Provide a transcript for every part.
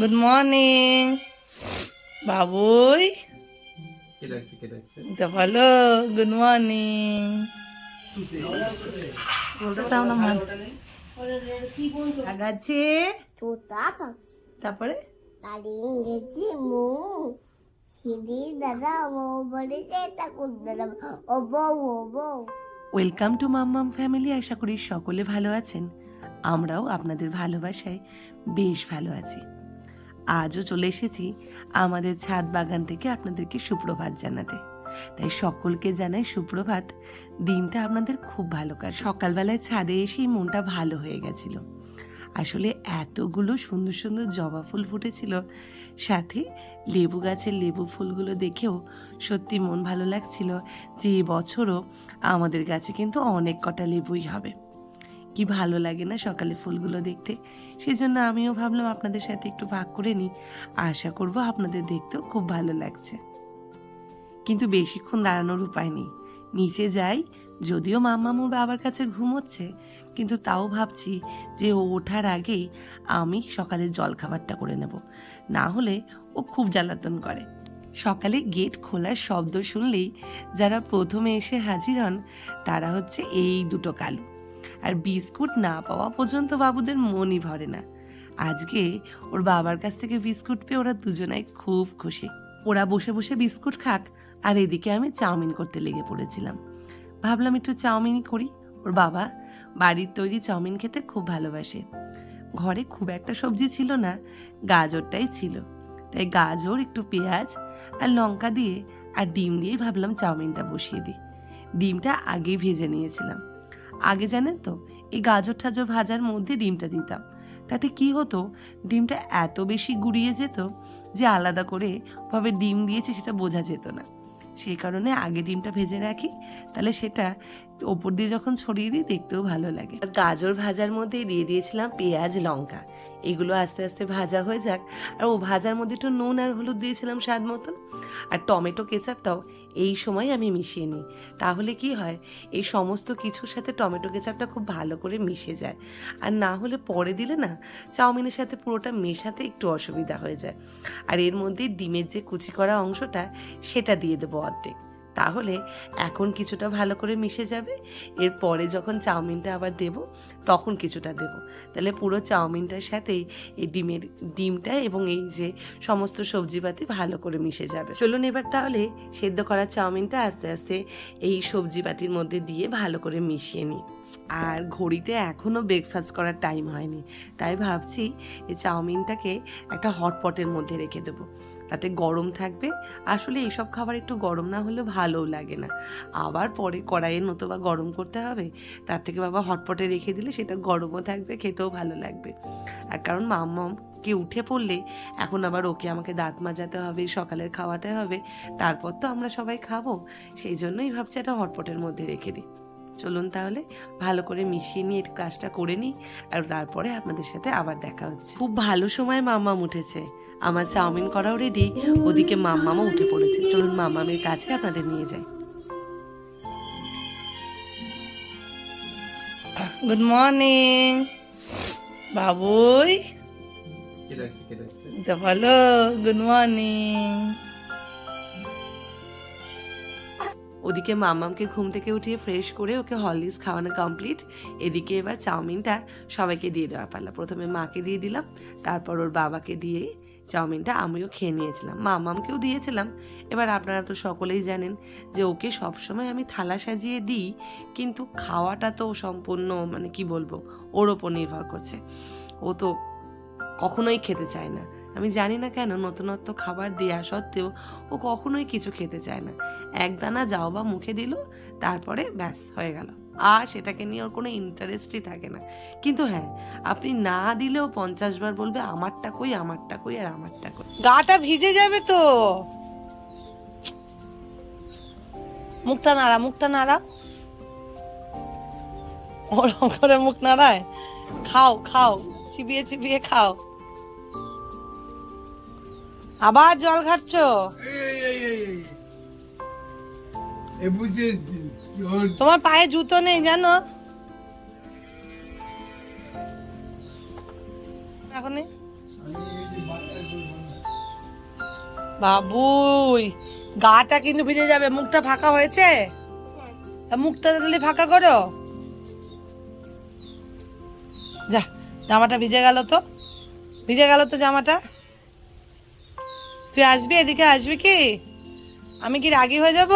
Good morning বাবুই তো ভালো। গুড মর্নিং বলতে চাও না মা। গাছে তারপরে? ইংরেজি মু। দাদা মো বলে যে এটা দাদা? ও বউ ও বউ। ওয়েলকাম টু মাম্মাম ফ্যামিলি আশা করি সকলে ভালো আছেন। আমরাও আপনাদের ভালোবাসায় বেশ ভালো আছি। আজও চলে এসেছি আমাদের ছাদ বাগান থেকে আপনাদেরকে সুপ্রভাত জানাতে। তাই সকলকে জানাই সুপ্রভাত। দিনটা আপনাদের খুব ভালো কাজ সকালবেলায় ছাদে এসেই মনটা ভালো হয়ে গেছিল। আসলে এতগুলো সুন্দর সুন্দর জবা ফুল ফুটেছিল, সাথে লেবু গাছের লেবু ফুলগুলো দেখেও সত্যি মন ভালো লাগছিল যে এবছরও আমাদের গাছে কিন্তু অনেক কটা লেবুই হবে। কি ভালো লাগে না সকালে ফুলগুলো দেখতে? সেই জন্য আমিও ভাবলাম আপনাদের সাথে একটু ভাগ করে নিই। আশা করব আপনাদের দেখতেও খুব ভালো লাগছে। কিন্তু বেশিক্ষণ দাঁড়ানোর উপায় নেই। নিচে যাই, যদিও মাম্মামুর বাবার কাছে ঘুমোচ্ছে, কিন্তু তাও ভাবছি যে ও ওঠার আগেই আমি সকালে জল খাবারটা করে নেব। না হলে ও খুব জ্বালাতন করে। সকালে গেট খোলার শব্দ শুনলেই যারা প্রথমে এসে হাজির হন, তারা হচ্ছে এই দুটো কালু। আর বিস্কুট না পাওয়া পর্যন্ত বাবুদের মনই ভরে না। আজকে ওর বাবার কাছ থেকে বিস্কুট পেয়ে ওরা দুজনাই খুব খুশি। ওরা বসে বসে বিস্কুট খাক, আর এদিকে আমি চাউমিন করতে লেগে পড়েছিলাম। ভাবলাম একটু চাউমিনই করি। ওর বাবা বাড়ির তৈরি চাউমিন খেতে খুব ভালোবাসে। ঘরে খুব একটা সবজি ছিল না, গাজরটাই ছিল। তাই গাজর, একটু পেঁয়াজ আর লঙ্কা দিয়ে আর ডিম দিয়েই ভাবলাম চাউমিনটা বসিয়ে দিই। ডিমটা আগেই ভেজে নিয়েছিলাম। আগে জানেন তো, এই গাজর ঠাজর ভাজার মধ্যে ডিমটা দিতাম। তাতে কি হতো, ডিমটা এত বেশি গুড়িয়ে যেত যে আলাদা করে ভাবে ডিম দিয়েছি সেটা বোঝা যেত না। সেই কারণে আগে ডিমটা ভেজে রাখি, তাহলে সেটা ওপর দিয়ে যখন ছড়িয়ে দিই, দেখতেও ভালো লাগে। আর গাজর ভাজার মধ্যে দিয়ে দিয়েছিলাম পেঁয়াজ, লঙ্কা। এগুলো আস্তে আস্তে ভাজা হয়ে যাক। আর ও ভাজার মধ্যে একটু নুন আর হলুদ দিয়েছিলাম স্বাদ মতন আর টমেটো কেচাপটাও এই সময় আমি মিশিয়ে নিই। তাহলে কি হয়, এই সমস্ত কিছুর সাথে টমেটো কেচাপটা খুব ভালো করে মিশে যায়। আর না হলে পরে দিলে না, চাউমিনের সাথে পুরোটা মেশাতে একটু অসুবিধা হয়ে যায়। আর এর মধ্যে ডিমের যে কুচি করা অংশটা, সেটা দিয়ে দেবো অর্ধেক। তাহলে এখন কিছুটা ভালো করে মিশে যাবে। এরপরে যখন চাউমিনটা আবার দেব, তখন কিছুটা দেব। তাহলে পুরো চাউমিনটার সাথেই এই ডিমের ডিমটা এবং এই যে সমস্ত সবজিপাতি ভালো করে মিশে যাবে। চলুন এবার তাহলে সেদ্ধ করা চাউমিনটা আস্তে আস্তে এই সবজিপাতির মধ্যে দিয়ে ভালো করে মিশিয়ে নিই। আর ঘড়িতে এখনও ব্রেকফাস্ট করার টাইম হয়নি। তাই ভাবছি এই চাউমিনটাকে একটা হটপটের মধ্যে রেখে দেবো। তাতে গরম থাকবে। আসলে এইসব খাবার একটু গরম না হলে ভালোও লাগে না। আবার পরে কড়াইয়ের মতো বা গরম করতে হবে। তার থেকে বাবা হটপটে রেখে দিলে সেটা গরমও থাকবে, খেতেও ভালো লাগবে। আর কারণ মাম্মাম কে উঠে পড়লে এখন আবার ওকে আমাকে দাঁত মাজাতে হবে, সকালের খাওয়াতে হবে। তারপর তো আমরা সবাই খাব। সেই জন্যই ভাবছি একটা হটপটের মধ্যে রেখে দিই। চলুন তাহলে ভালো করে মিশিয়ে নিয়ে একটু কাজটা করে নিই আর তারপরে আপনাদের সাথে আবার দেখা হচ্ছে। খুব ভালো সময় মাম্মাম উঠেছে। আমার চাউমিন করাও রেডি ওদিকে মাম্মামও উঠে পড়েছে। চলুন মাম্মামের কাছে আপনাদের নিয়ে যাই। গুড মর্নিং বাবুই? ভালো গুড মর্নিং ওদিকে মাম্মামকে ঘুম থেকে উঠিয়ে ফ্রেশ করে ওকে হরলিক্স খাওয়ানো কমপ্লিট এদিকে এবার চাউমিনটা সবাইকে দিয়ে দেওয়ার পারলাম প্রথমে মাকে দিয়ে দিলাম, তারপর ওর বাবাকে দিয়ে চাউমিনটা আমিও খেয়ে নিয়েছিলাম মামামকেও দিয়েছিলাম। এবার আপনারা তো সকলেই জানেন যে ওকে সবসময় আমি থালা সাজিয়ে দিই, কিন্তু খাওয়াটা তো সম্পূর্ণ মানে কি বলব, ওর ওপর নির্ভর করছে। ও তো কখনোই খেতে চায় না। আমি জানি না কেন নতুনত্ব খাবার দেওয়া সত্ত্বেও ও কখনোই কিছু খেতে চায় না। এক দানা যাও বা মুখে দিল, তারপরে ব্যাস, হয়ে গেল। আর সেটাকে নিয়ে ওর কোনো ইন্টারেস্টই থাকে না। কিন্তু হ্যাঁ আপনি না দিলেও পঞ্চাশ বার বলবে, আমারটা কই আমারটা কই, আর আমারটা কই? গাটা ভিজে যাবে তো। মুখটা নাড়া মুখটা নাড়া। ওরকম করে মুখ নাড়ায়। খাও খাও, চিবিয়ে চিবিয়ে খাও। আবার জল ঘাটছো তোমার পায়ে জুতো নেই জানো বা- বাবুই গাটা কিন্তু ভিজে যাবে মুখটা ফাঁকা হয়েছে মুখটা তাহলে ফাঁকা করো যা জামাটা ভিজে গেল তো ভিজে গেল তো জামাটা তুই আসবি? এদিকে আসবি কি? আমি কি রাগি হয়ে যাব?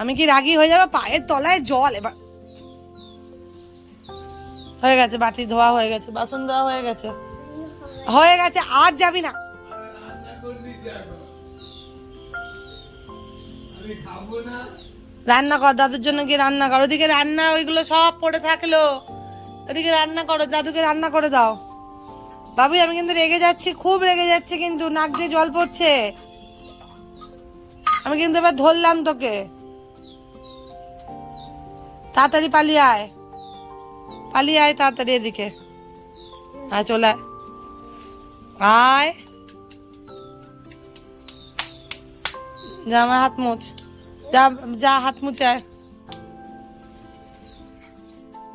আমি কি রাগি হয়ে যাব? পায়ের তলায় জল এবার। হয়ে গেছে, বাটি ধোয়া হয়ে গেছে, বাসন ধোয়া হয়ে গেছে। হয়ে গেছে, আর যাবি না। রান্না কর, দাদুর জন্য কি রান্না কর। ওদিকে রান্না ওইগুলো সব পড়ে থাকল। ওদিকে রান্না করো, দাদুকে রান্না করে দাও। বাবু, আমি কিন্তু রেগে যাচ্ছি, খুব রেগে যাচ্ছে কিন্তু, নাক দিয়ে জল পড়ছে। আমি কিন্তু এবার ধরলাম তোকে। তাড়াতাড়ি পালিয়ে আয়। পালিয়ে আয় তাড়াতাড়ি এদিকে। আয়, চলে আয়। যা আমার হাত মুছ। যা যা হাত মুছে আয়।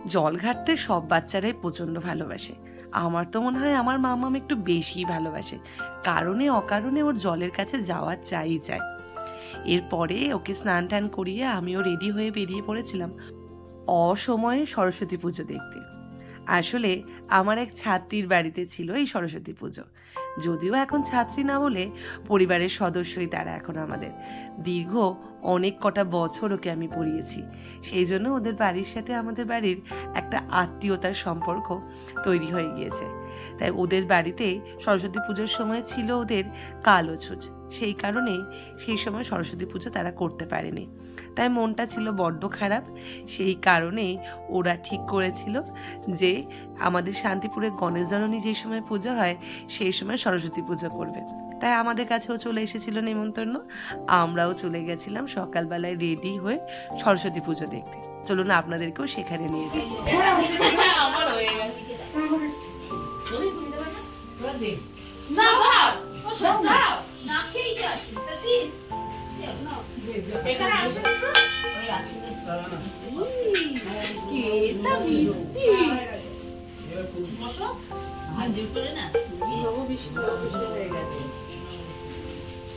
জল ঘাটতে সব বাচ্চারাই প্রচণ্ড ভালোবাসে। আমার তো মনে হয় আমার মামাম একটু বেশি ভালোবাসে। কারণে, অকারণে ওর জলের কাছে যাওয়া চাই চাই। এরপরে ওকে স্নান টান করিয়ে আমিও রেডি হয়ে বেরিয়ে পড়েছিলাম অসময়ে সরস্বতী পুজো দেখতে। আসলে আমার এক ছাত্রীর বাড়িতে ছিল এই সরস্বতী পুজো। যদিও এখন ছাত্রী না বলে পরিবারের সদস্যই তারা এখন আমাদের। দীর্ঘ অনেক কটা বছর ওকে আমি পড়িয়েছি। সেই জন্য ওদের বাড়ির সাথে আমাদের বাড়ির একটা আত্মীয়তার সম্পর্ক তৈরি হয়ে গিয়েছে। তাই ওদের বাড়িতে সরস্বতী পুজোর সময় ছিল ওদের কালো ছুঁচ সেই কারণে সেই সময় সরস্বতী পুজো তারা করতে পারেনি। তাই মনটা ছিল বড্ড খারাপ। সেই কারণে ওরা ঠিক করেছিল যে আমাদের শান্তিপুরে গণেশ জননী যে সময় পুজো হয়, সেই সময় সরস্বতী পুজো করবে। তাই আমাদের কাছেও চলে এসেছিল নেমন্তন্ন আমরাও চলে গেছিলাম সকালবেলায় রেডি হয়ে সরস্বতী পুজো দেখতে। চলুন আপনাদেরকেও সেখানে নিয়ে যাই।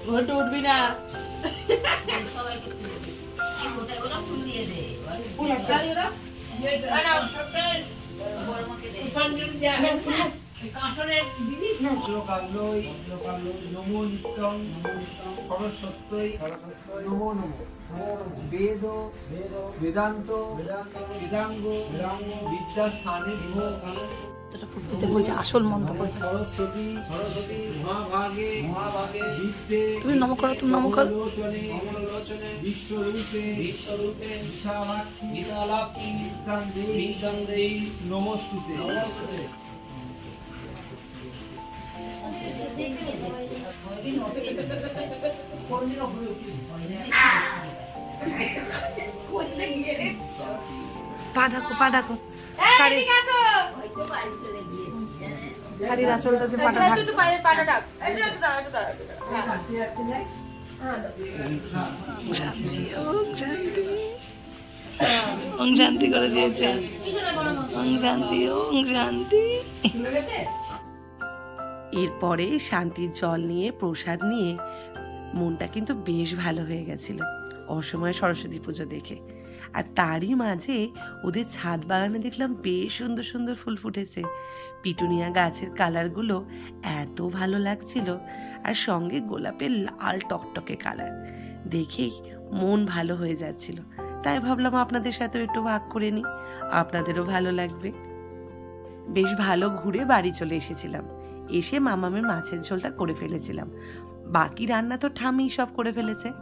ঘটে উঠবি না। লোকাল্যই নমো নিত্যং সরস্বত্যই নমো বিদ্যাস্থানে বলছে আসল মন্ত্র তুমি নম করো, তুমি নম করো। লোচনে বিশ্বরূপে বিশ্বরূপে বিশালাক্ষী ঢাকো শান্তি ওম শান্তি ওম শান্তি করে দিয়েছে। ওম শান্তি ওম শান্তি। এরপরে শান্তির জল নিয়ে প্রসাদ নিয়ে মনটা কিন্তু বেশ ভালো হয়ে গেছিল। অসময়ে সরস্বতী পুজো দেখে। আর তারই মাঝে ওদের ছাদ বাগানে দেখলাম বেশ সুন্দর সুন্দর ফুল ফুটেছে। পিটুনিয়া গাছের কালারগুলো এত ভালো লাগছিল আর সঙ্গে গোলাপের লাল টকটকে কালার। দেখেই মন ভালো হয়ে যাচ্ছিল। তাই ভাবলাম আপনাদের সাথেও একটু ভাগ করে নিই। আপনাদেরও ভালো লাগবে। বেশ ভালো ঘুরে বাড়ি চলে এসেছিলাম। এসে মামামের মাছের ঝোলটা করে ফেলেছিলাম। বাকি রান্না তো ঠামি সব করে ফেলেছে।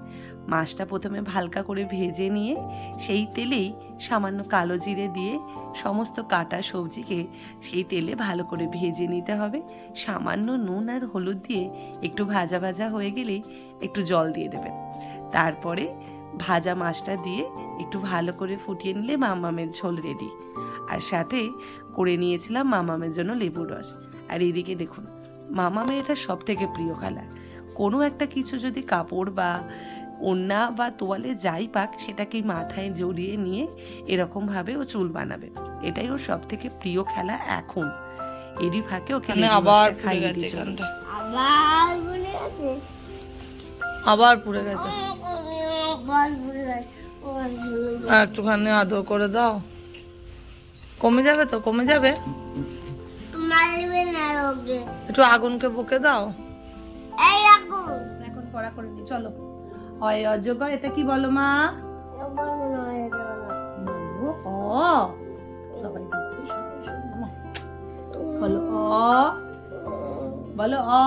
মাছটা প্রথমে হালকা করে ভেজে নিয়ে সেই তেলেই সামান্য কালো জিরে দিয়ে সমস্ত কাটা সবজিকে সেই তেলে ভালো করে ভেজে নিতে হবে। সামান্য নুন আর হলুদ দিয়ে একটু ভাজা ভাজা হয়ে গেলেই একটু জল দিয়ে দেবেন। তারপরে ভাজা মাছটা দিয়ে একটু ভালো করে ফুটিয়ে নিলে মামামের ঝোল রেডি আর সাথে করে নিয়েছিলাম মামামের জন্য লেবুর রস। আর এদিকে দেখুন, মামামের এটা সব থেকে প্রিয় খেলা কোনো একটা কিছু যদি কাপড় বা ওন্না বা তোয়ালে যাই পাক সেটাকে মাথায় জড়িয়ে নিয়ে এরকমভাবে ও চুল বানাবে। এটাই ওর সব থেকে প্রিয় খেলা এখন। এরই ফাঁকে ওকে মানে আবার খাইয়ে গেছে আবার পুড়ে গেছে? একটুখানি আদর করে দাও। কমে যাবে তো কমে যাবে। একটু আগুনকে বকে দাও। এই আগুন। এখন পড়া করে নি চলো। হয় অজগর, এটা কি বলো মা? অ। সবাই। বলো অ। বলো অ।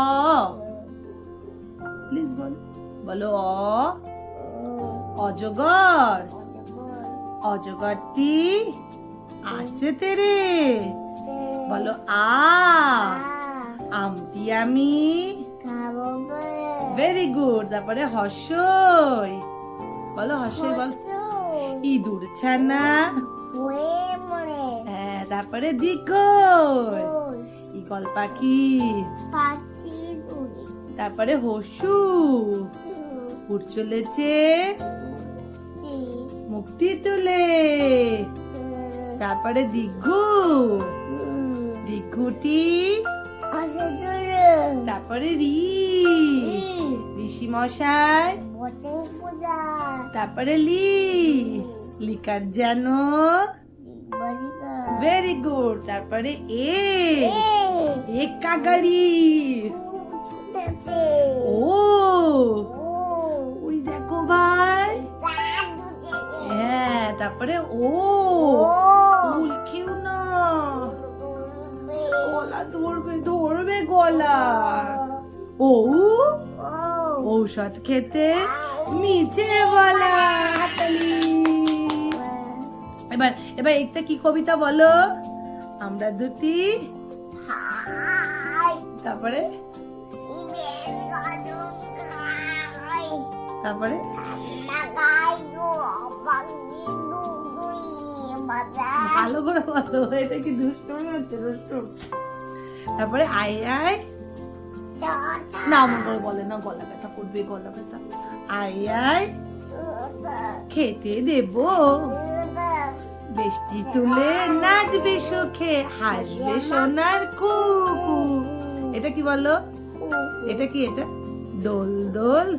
প্লিজ বলো। বলো অ। অজগর। অজগরটি আছে তেরে। বলো আ। আমটি আমি। ভেরি গুড তারপরে হর্ষই। বলো হর্ষই বল। ইঁদুর ছানা। হ্যাঁ তারপরে দিগর। ইগল পাখি তারপরে হসু উঠ চলেছে। মুক্তি তুলে। তারপরে দিঘু। দিঘুটি। তারপরে রি। মশাই। তারপরে লি। লিকার বলিকা ভেরি গুড তারপরে এ। এ কাগাড়ি ও। ওই দেখো ভাই। হ্যাঁ তারপরে ও। ফুল না। গলা ধরবে ধরবে গলা। ও। ঔষধ খেতে মিছে বলা এবার এবার একটা কি কবিতা বলো? আমরা দুটি। তারপরে? তারপরে? ভালো করে বলো এটা কি দুষ্টু হচ্ছে দুষ্ট তারপরে আয় আয়। না আমার করে বলে না গলা করবে গলা ব্যথা। আয় আয়। খেতে দেবো। বৃষ্টি তুলে নাচবে সুখে, হাসবে সোনার কুকু এটা কি বলো? এটা কি এটা? দোল দোল।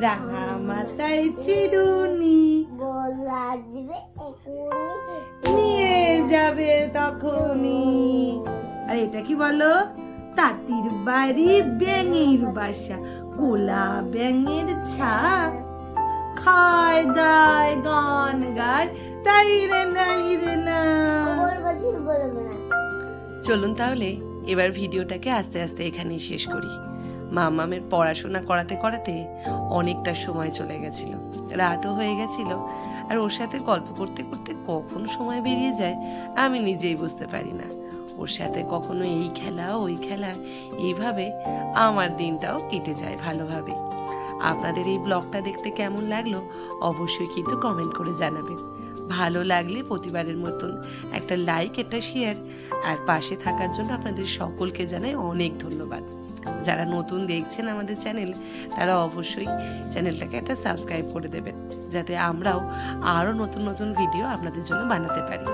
রাঙা মাথায় চিরুনি। নিয়ে যাবে তখনই। আর এটা কি বলো? তাঁতির বাড়ি ব্যাঙের বাসা গোলা ব্যাঙের ছা খায়, দায়, গান গায়, তাই রে নাই রে না। চলুন তাহলে, এবার ভিডিওটাকে আস্তে আস্তে এখানেই শেষ করি। মামামের পড়াশোনা করাতে করাতে অনেকটা সময় চলে গেছিল। রাতও হয়ে গেছিল, আর ওর সাথে গল্প করতে করতে কখন সময় বেরিয়ে যায় আমি নিজেই বুঝতে পারি না। ওর সাথে কখনো এই খেলা, ওই খেলা, এইভাবে আমার দিনটাও কেটে যায় ভালোভাবে। আপনাদের এই ব্লগটা দেখতে কেমন লাগল অবশ্যই কিন্তু কমেন্ট করে জানাবেন। ভালো লাগলে প্রতিবারের মতন একটা লাইক একটা শেয়ার আর পাশে থাকার জন্য আপনাদের সকলকে জানাই অনেক ধন্যবাদ। যারা নতুন দেখছেন আমাদের চ্যানেল তারা অবশ্যই চ্যানেলটাকে একটা সাবস্ক্রাইব করে দেবেন, যাতে আমরাও আরও নতুন নতুন ভিডিও আপনাদের জন্য বানাতে পারি।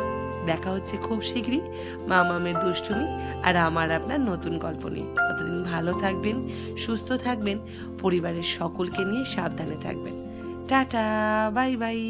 দেখা হচ্ছে খুব শীঘ্রই। মা মামের দুষ্টুমি আর আমার আপনার নতুন গল্প নিয়ে। ততদিন ভালো থাকবেন, সুস্থ থাকবেন, পরিবারের সকলকে নিয়ে সাবধানে থাকবেন। Tata, bye bye.